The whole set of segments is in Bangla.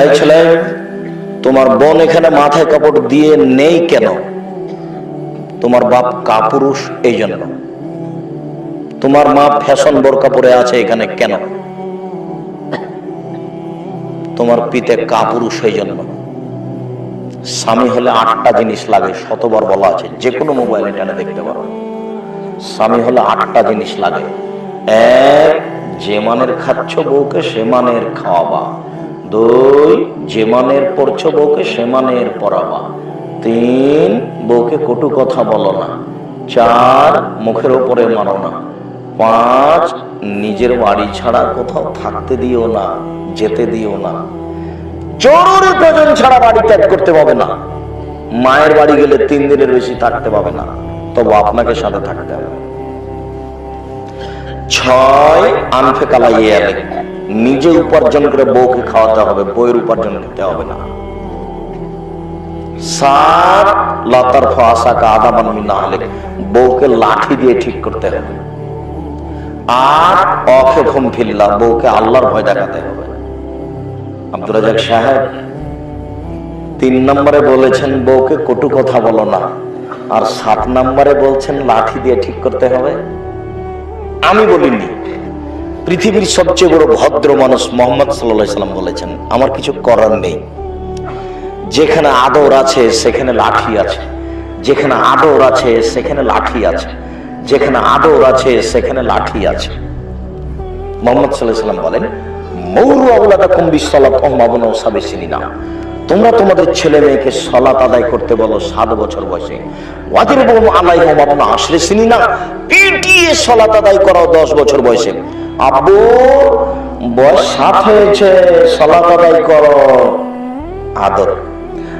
এই ছেলে, তোমার বোন এখানে মাথায় কাপড় দিয়ে নেই কেন? তোমার বাপ কাপুরুষ এই জন্য তোমার মা ফ্যাশন বোরকা পরে আছে এখানে কেন? তোমার পিতে কাপুরুষ এই জন্য স্বামী হলে আটটা জিনিস লাগে, শতবার বলা আছে যে কোনো মোবাইল এখানে দেখতে পারো। স্বামী হলে আটটা জিনিস লাগে। এক, যে মানের খাচ্ছ বউকে, সে মানের খাওয়াবা। দুই, যে মানের পড়ছ বউকে, সে মানের পড়াবা তিন, বউকে কটু কথা বলো না। চার, মুখের ওপরে মারো না। পাঁচ, নিজের বাড়ি ছাড়া কোথাও থাকতে দিও না, যেতে দিও না। জরুরি প্রয়োজন ছাড়া বাড়ি ত্যাগ করতে পাবে না। মায়ের বাড়ি গেলে তিন দিনের বেশি থাকতে পাবে না। তবু আপনাকে সাথে থাকতে হবে। ছয় আনফে কালাইয়ে আলে নিজে উপার্জন করে বউকে খাওয়াতে হবে বইয়ের উপার্জন দিতে হবে না। সাত লতার ফাঁসাকা আদা বানমি না হলে বউকে লাঠি দিয়ে ঠিক করতে হবে। আর অখে ঘুম ফিল্লা বউকে আল্লাহর ভয় দেখাতে হবে। আব্দুল রাজাক সাহেব তিন নম্বরে বলেছেন, বউকে কটু কথা বলো না। আর সাত নম্বরে বলছেন, লাঠি দিয়ে ঠিক করতে হবে। আমি বলিনি। পৃথিবীর সবচেয়ে বড় ভদ্র মানুষ মোহাম্মদ সাল্লাহ সাল্লাম বলেছেন, আমার কিছু করার নেই। যেখানে আদর আছে, সেখানে লাঠি আছে। যেখানে আদর আছে, সেখানে লাঠি আছে। যেখানে আদর আছে, সেখানে লাঠি আছে। মোহাম্মদ সাল্লাহ সাল্লাম বলেন, মৌরু আউলাদা কম্বি সলাত অহমাবন সাবেসিনী না তোমরা তোমাদের ছেলে মেয়েকে সলাত আদায় করতে বলো সাত বছর বয়সে। ওয়াদের বউ আলাই হমাবন আসলে চিনি না পিটিয়ে সলাত আদায় করাও দশ বছর বয়সে। আব্বু, বয়স সাত হয়েছে সলাত আদায় করো। আদর।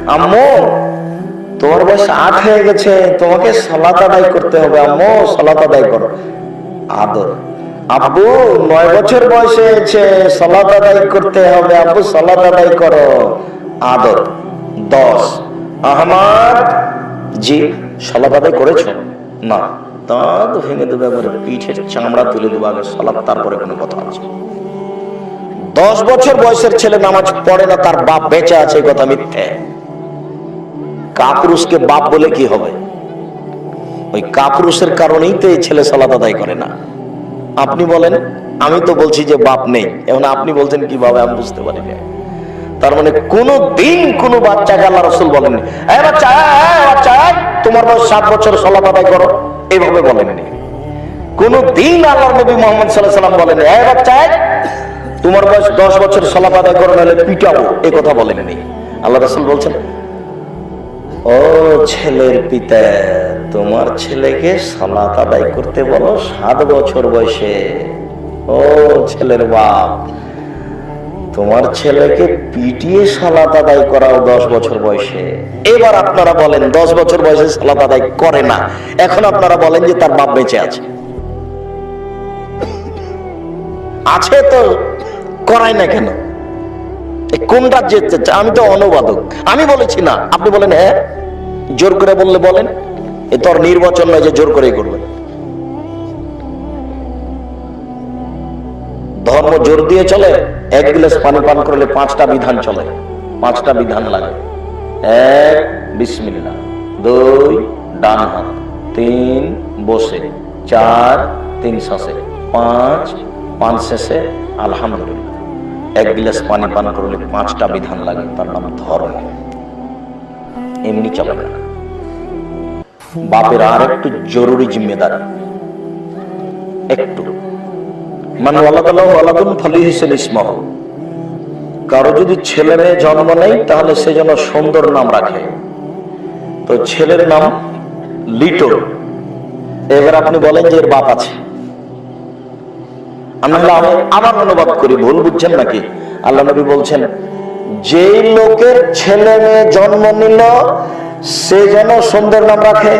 আম্মু তোমার বয়স আট হয়ে গেছে, তোমাকে সলাত আদায় করতে হবে। আম্মু সলাত আদায় করো। আদর। আব্বু, নয় বছর বয়সে হয়েছে সলাত আদায় করতে হবে। আব্বু সলাত আদায় করো। আদর, দশ। আহমাদ! জি সলাত আদায় করেছ? না। তা তো ভেঙে দেবে এবার পিঠের চামড়া তুলে দেবো, আগে সলাপ, তারপরে কোনো কথা আছে দশ বছর বয়সের ছেলে নামাজ পড়ে না, তার বাপ বেঁচে আছে কথা মিথ্যে। কাপুরুষকে বাপ বলে কি হবে? ওই কাপুরুষের কারণেই তো এই ছেলে সালাত আদায় করে না। আপনি বলেন, আমি তো বলছি যে বাপ নেই। এখন আপনি বলছেন কীভাবে, আমি বুঝতে পারি না তার মানে কোন দিন কোন বাচ্চাকে আল্লাহ রসুল বলেননি। "এই বাচ্চা বাচ্চা, তোমার বয়স সাত বছর, সলাপ আদায় করো। এইভাবে বলেননি। কোন দিন আল্লাহ নবী মোহাম্মদ সাল্লাহ সাল্লাম বলেন এই বাচ্চা, তোমার বয়স দশ বছর, সলাপ আদায় করো, নাহলে পিটাবো। এ কথা বলেননি। আল্লাহ রসুল বলছেন, ও ছেলের পিতা, তোমার ছেলেকে সালাত আদায় করতে বলো সাত বছর বয়সে। ও ছেলের বাপ তোমার ছেলেকে পিটিয়ে সালাত আদায় করাও দশ বছর বয়সে। এবার আপনারা বলেন, দশ বছর বয়সে সালাত আদায় করে না। এখন আপনারা বলেন যে তার বাপ বেঁচে আছে। আছে তো করাই না কেন? এ কোন রাজ্যে চা- আমি তো অনুবাদক। আমি বলেছি না। আপনি বলেন হ্যাঁ? জোর করে বললে বলেন। এ তোর নির্বাচন নয় যে জোর করেই করবেন ধর্ম জোর দিয়ে চলে এক গ্লাস পানি পান করলে পাঁচটা বিধান চলে। পাঁচটা বিধান লাগে। এক বিসমিল্লা দুই, ডান হাত। তিন, বসে। চার, তিন শ্বাসে। পাঁচ পাঁচ শেষে। আলহামদুলিল্লাহ। এক গ্লাস পানি পান করলে পাঁচটা বিধান লাগে, তার নাম ধর্ম। এমনি চলে। না বাপের আর একটু জরুরি জিম্মেদার। একটু। মানে কারও যদি ছেলে মেয়ে জন্ম নেই তাহলে সে যেন সুন্দর নাম রাখে। তো ছেলের নাম লিটো। এবার আপনি বলেন যে এর বাপ আছে। আমি আবার অনুবাদ করি, ভুল বুঝছেন নাকি? আল্লাহ নবী বলছেন যে লোকের ছেলে মেয়ে জন্ম নিল, সে যেন সুন্দর নাম রাখে।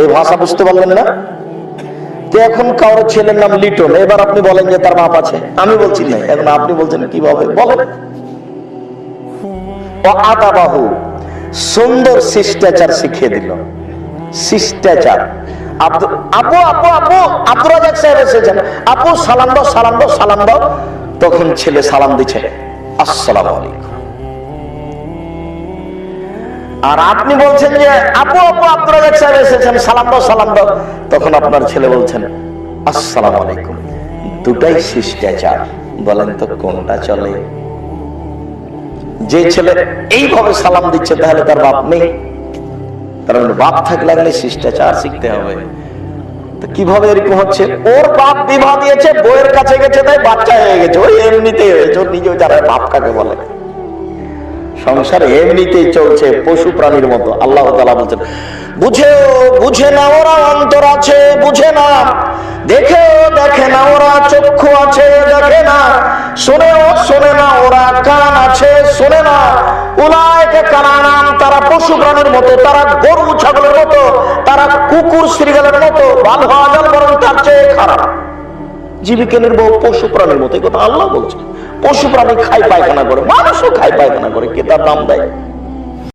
এই ভাষা বুঝতে পারলেন না? এখন কারোর ছেলের নাম লিটন, এবার আপনি বলেন যে তার বাপ আছে। আমি বলছি না এখন আপনি বলছেন কীভাবে বলেন। আদাবাহু সুন্দর শিষ্টাচার শিখিয়ে দিল। শিষ্টাচার। আপু আপু আপু, আব্দুর রাজাক সাহেব এসেছেন। আপু, সালাম দাও সালাম দাও সালাম দাও। তখন ছেলে সালাম দিচ্ছে। আসসালাম আলাইকুম। আর আপনি বলছেন যে, আপু আপু আব্দুল সাহেব এসেছেন সালাম দাও সালাম দাও। তখন আপনার ছেলে বলছেন, আসসালাম আলাইকুম। দুটাই শিষ্টাচার বলেন তো কোনটা চলে? যে ছেলে এইভাবে সালাম দিচ্ছে, তাহলে তার বাপ নেই। কারণ বাপ থাকলে আগে শিষ্টাচার শিখতে হবে। কীভাবে এরকম হচ্ছে? ওর বাপ বিবাহ দিয়েছে বইয়ের কাছে গেছে, তাই বাচ্চা হয়ে গেছে। ওই এমনিতেই হয়েছে ওর নিজেও যারা বাপ কাকে বলে। সংসার এমনিতেই চলছে পশু প্রাণীর মতো। আল্লাহ তালা বলছেন বুঝে বুঝে না ওরা অন্তর আছে, বুঝে না। দেখে দেখে না ওরা চক্ষু আছে, দেখে না। শোনেও শোনে না ওরা কান আছে, শোনে না। উলায়কে কানানাম তারা পশু প্রাণীর মতো, তারা গরু ছাগলের মতো, তারা কুকুর শ্রীগালের মতো ভালো হওয়া যাল বরং তার চেয়ে খারাপ। জীবিকা বউ পশু প্রাণীর মতো, এই কথা আল্লাহ বলছে পশু প্রাণী খাই পায়খানা করে, মানুষও খাই পায়খানা করে, কে তার দাম দেয়?